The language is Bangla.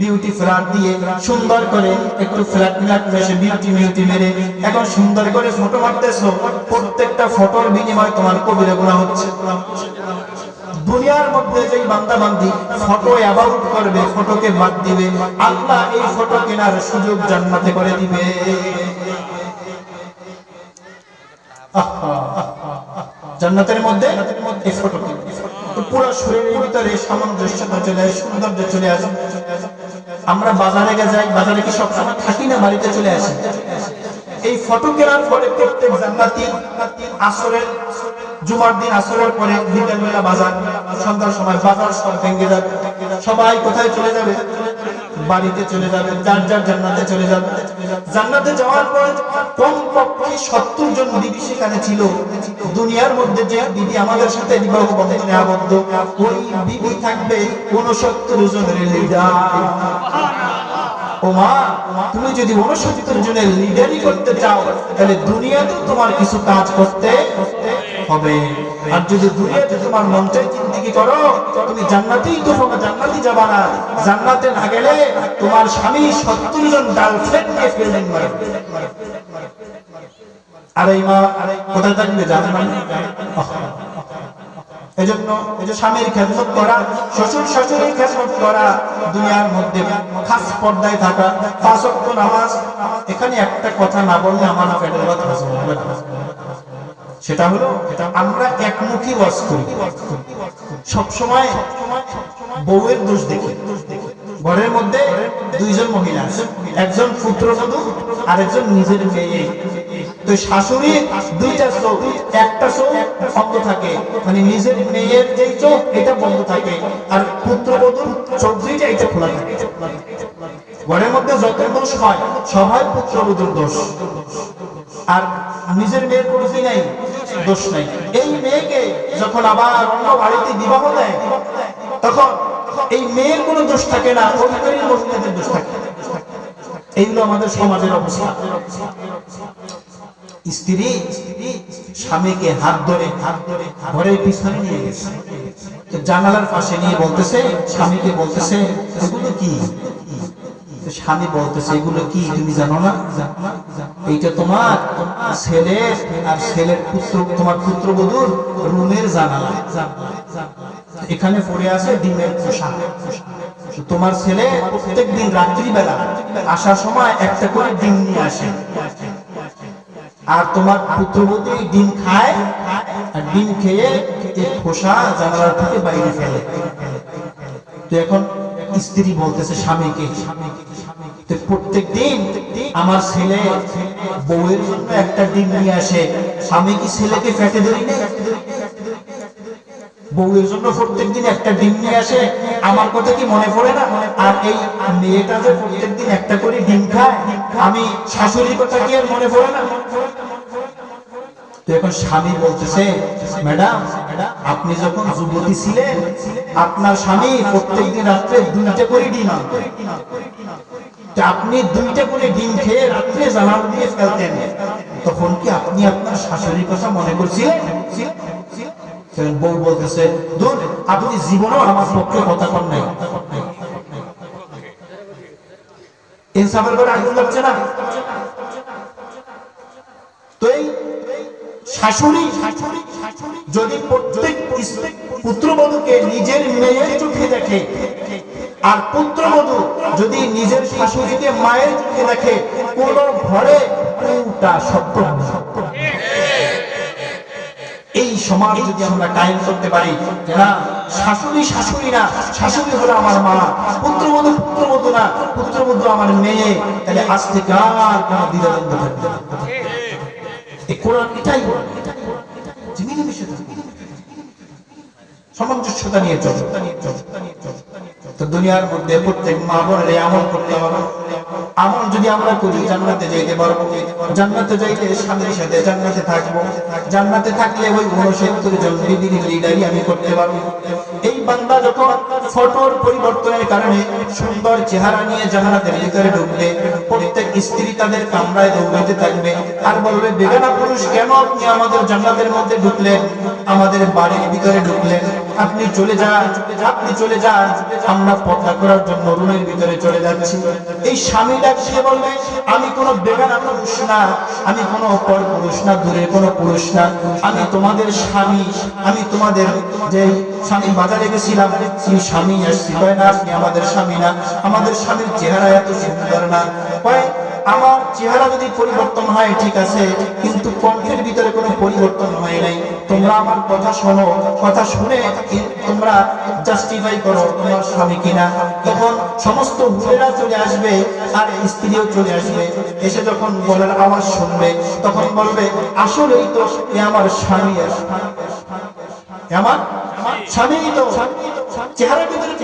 বিউটি ফ্ল্যাট দিয়ে সুন্দর করে একটু ফ্ল্যাট মিলাট মেশে বিউটি মিউটি মেরে। এখন সুন্দর করে ফটো মারতেছো, প্রত্যেকটা ফটোর বিনিময়ে তোমার কবিরা গুণা হচ্ছে। দুনিয়ার মধ্যে যেই বান্দা ফটো অ্যাবাউট করবে ফটোকে বাদ দিবে, আল্লাহ এই ফটো কেনার সুযোগ জান্নাতে করে দিবে। জান্নাতের মধ্যে এই ফটো পুরো শরীরের ভিতরে সামঞ্জস্যতা চলে, সৌন্দর্য চলে আসে। আমরা বাজারে যাই, বাজারে কি সবসময় থাকি না, বাড়িতে চলে আসি? এই ফটো কেনার পরে প্রত্যেক জান্নাতি আসরের জুমার দিন, আসরের পরে বিকেল বেলা বাজার, সন্ধ্যার সময় বাজার সব ভেঙে যাবে। সবাই কোথায় চলে যাবে? বাড়িতে চলে যাবে, যার যার জান্নাতে চলে যাবে। জান্নাতে যাওয়ার পর কম পক্ষে সত্তর জন বিবি সেখানে ছিল। দুনিয়ার মধ্যে যে বিবি আমাদের সাথে বিবাহ বন্ধনে আবদ্ধ। ওই বিবি থাকবে উনসত্তর জনের লিডার ও মা তুমি যদি উনসত্তর জনের লিডারই করতে চাও, তাহলে দুনিয়াতেও তোমার কিছু কাজ করতে হবে। আর যদি দুনিয়াতে তোমার মন চাই জিন্দিগি করো, তুমি জান্নাতেই তো হবে জান্নাতি যাবা না। জান্নাতে না গেলে তোমার স্বামী সত্তর জন গার্লফ্রেন্ড নিয়ে ফিল্ডিং মারে আর মা কোথায় থাকবে জানেন এজন্য এই যে স্বামীর খেদমত করা, শ্বশুর শাশুড়ির খেদমত করা, দুনিয়ার মধ্যে খাস পর্দায় থাকা, পাঁচ নামাজ, এখানে একটা কথা না বললে আমার পেটের কথা না। সেটা হলো আমরা একমুখী ওয়াজ করি। সবসময় বউয়ের দোষ দেখি। ঘরের মধ্যে দুইজন মহিলা আছে। একজন পুত্রবধূ আর একজন নিজের মেয়ে। তো শাশুড়ি দুইটা চোখ, একটা চোখ বন্ধ থাকে। মানে নিজের মেয়ের যেই চোখ, এটা বন্ধ থাকে। আর পুত্রবধূর চোখ দুইটা এটা খোলা থাকে। ঘরের মধ্যে যত দোষ হয়, সবাই পুত্রবধূর দোষ। আর নিজের মেয়ের কোনো নাই। দোষ নাই। এই মেয়েকে যখন আবার অন্য বাড়িতে বিবাহ দেয়, তখন এই মেয়ের কোনো দোষ থাকে না মহিলাদের দোষ থাকে। এইগুলো আমাদের সমাজের অবস্থা। স্ত্রী স্বামীকে হাত ধরে হাত ধরে ঘরের পিছনে নিয়ে গেছে। জানালার পাশে নিয়ে বলতেছে, স্বামীকে বলতেছে, এগুলো কি? স্বামী বলতেছে, এগুলো কি তুমি জানো না? এইটা তোমার ছেলের আর ছেলের পুত্র, তোমার পুত্রবধূর রুমের জানালা। এখানে পড়ে আছে ডিমের তো তোমার ছেলে প্রত্যেক দিন রাত্রিবেলা আসার সময় একটা করে ডিম নিয়ে আসে। আর তোমার পুত্রবধূ এই ডিম খায় আর ডিম খেয়ে এই খোসা জানালার থেকে বাইরে ফেলে। তো এখন স্ত্রী বলতেছে স্বামীকে তো প্রত্যেক দিন আমার ছেলে বউয়ের জন্য একটা নিয়ে আসে। স্বামী কি ছেলেকে ফেটে ধরি না বউয়ের জন্য প্রত্যেক দিন একটা ডিম নিয়ে আসে। আমার কথা কি মনে পড়ে না? আর এই মেয়েটা যে প্রত্যেক দিন একটা করে ডিম খায়, আমি শাশুড়ির কথা কি আর মনে পড়ে না? তো এখন স্বামী বলতেছে, ম্যাডাম, আপনি যখন যুবতী ছিলেন, আপনার স্বামী প্রত্যেক দিন রাত্রে দুইটা করে ডিম আনতেন আপনি দুইটা করে ডিম খেয়ে রাত্রে জানাল দিয়ে ফেলতেন, তখন কি আপনি আপনার শাশুড়ির কথা মনে করছিলেন? বউ বলতেছে দূর আপনি জীবনও আমার পক্ষে কথা কন নাই। ইনসাফের করে আগুন লাগছে না? তো এই শাশুড়ি, যদি প্রত্যেক পুত্রবধূকে নিজের মেয়ের চোখে দেখে আর পুত্রবধূ যদি নিজের শাশুড়িকে মায়ের চোখে দেখে কোন ঘরে কোনটা এই সমাজ যদি আমরা কায়েম করতে পারি, না, শাশুড়ি শাশুড়ি না, শাশুড়ি হলো আমার মা পুত্রবধূ পুত্রবধূ না পুত্রবধূ আমার মেয়ে, তাহলে আজ থেকে আর কোনো দ্বিধাদ্বন্দ্ব থাকবে কোরআন এটাই। সামঞ্জস্যতা নিয়ে চলো। তো দুনিয়ার মধ্যে প্রত্যেক মা বোনের আমল করতে হবে। আমল যদি আমরা করি, জান্নাতে যাইতে পারব জান্নাতে যাইতে স্বামীর সাথে জান্নাতে থাকব। জান্নাতে থাকলে ওই উনসত্তর জন বিবির লিডারই আমি করতে পারব। এই বান্দা যখন ফটোর পরিবর্তনের কারণে সুন্দর চেহারা নিয়ে জান্নাতের ভিতরে ঢুকবে, প্রত্যেক স্ত্রী তাদের কামরায় দৌড়াতে থাকবে আর বলবে, বেগানা পুরুষ, কেন আপনি আমাদের জান্নাতের মধ্যে ঢুকলেন? আমাদের বাড়ির ভিতরে ঢুকলেন। আপনি চলে যান, আপনি চলে যান। আমরা পর্দা করার জন্য রুমের ভিতরে চলে যাচ্ছি। এই স্বামীটা সে বলবে, আমি কোনো বেগানা পুরুষ না, আমি কোনো পর পুরুষ না, দূরে কোনো পুরুষ না। আমি তোমাদের স্বামী, আমি তোমাদের যে স্বামী বাজারে গেছিলাম, সেই স্বামী আসছি। কয়, না, আপনি আমাদের স্বামী না। আমাদের স্বামীর চেহারা এত সুন্দর না। আমার চেহারা যদি পরিবর্তন হয়, ঠিক আছে, কিন্তু কণ্ঠের ভিতরে কোনো পরিবর্তন হয় তোমরা আমার কথা শোনো, কথা শুনে তোমরা জাস্টিফাই করো তোমার স্বামী কিনা? তখন সমস্ত হুলেরা চলে আসবে আর স্ত্রীও চলে আসবে। এসে যখন বলার আওয়াজ শুনবে, তখন বলবে, আসলেই তো এ আমার স্বামী আমার স্বামী তো। চেহারার ভিতরে